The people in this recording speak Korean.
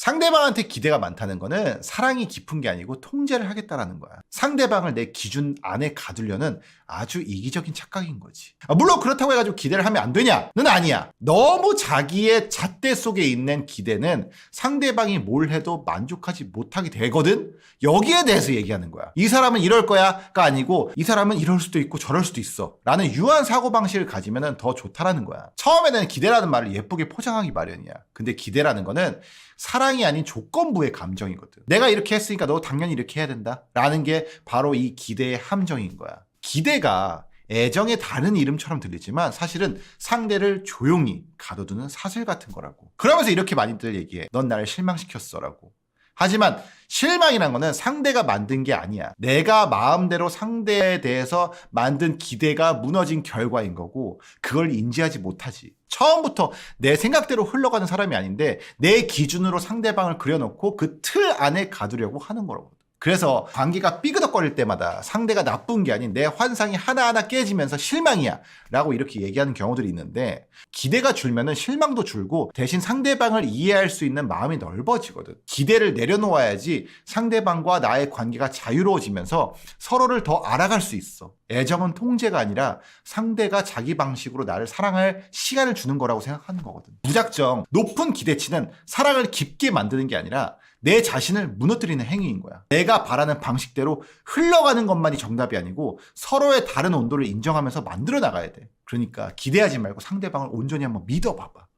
상대방한테 기대가 많다는 거는 사랑이 깊은 게 아니고 통제를 하겠다라는 거야. 상대방을 내 기준 안에 가두려는 아주 이기적인 착각인 거지. 아, 물론 그렇다고 해가지고 기대를 하면 안 되냐는 아니야. 너무 자기의 잣대 속에 있는 기대는 상대방이 뭘 해도 만족하지 못하게 되거든? 여기에 대해서 얘기하는 거야. 이 사람은 이럴 거야가 아니고 이 사람은 이럴 수도 있고 저럴 수도 있어. 라는 유한 사고방식을 가지면 더 좋다라는 거야. 처음에는 기대라는 말을 예쁘게 포장하기 마련이야. 근데 기대라는 거는 사랑 이 아닌 조건부의 감정이거든. 내가 이렇게 했으니까 너 당연히 이렇게 해야 된다. 라는 게 바로 이 기대의 함정인 거야. 기대가 애정의 다른 이름처럼 들리지만 사실은 상대를 조용히 가둬두는 사슬 같은 거라고. 그러면서 이렇게 많이들 얘기해. 넌 나를 실망시켰어. 라고. 하지만 실망이란 거는 상대가 만든 게 아니야. 내가 마음대로 상대에 대해서 만든 기대가 무너진 결과인 거고, 그걸 인지하지 못하지. 처음부터 내 생각대로 흘러가는 사람이 아닌데, 내 기준으로 상대방을 그려놓고 그 틀 안에 가두려고 하는 거라고. 그래서 관계가 삐그덕거릴 때마다 상대가 나쁜 게 아닌 내 환상이 하나하나 깨지면서 실망이야 라고 이렇게 얘기하는 경우들이 있는데 기대가 줄면은 실망도 줄고 대신 상대방을 이해할 수 있는 마음이 넓어지거든. 기대를 내려놓아야지 상대방과 나의 관계가 자유로워지면서 서로를 더 알아갈 수 있어. 애정은 통제가 아니라 상대가 자기 방식으로 나를 사랑할 시간을 주는 거라고 생각하는 거거든. 무작정 높은 기대치는 사랑을 깊게 만드는 게 아니라 내 자신을 무너뜨리는 행위인 거야. 내가 바라는 방식대로 흘러가는 것만이 정답이 아니고 서로의 다른 온도를 인정하면서 만들어 나가야 돼. 그러니까 기대하지 말고 상대방을 온전히 한번 믿어봐봐.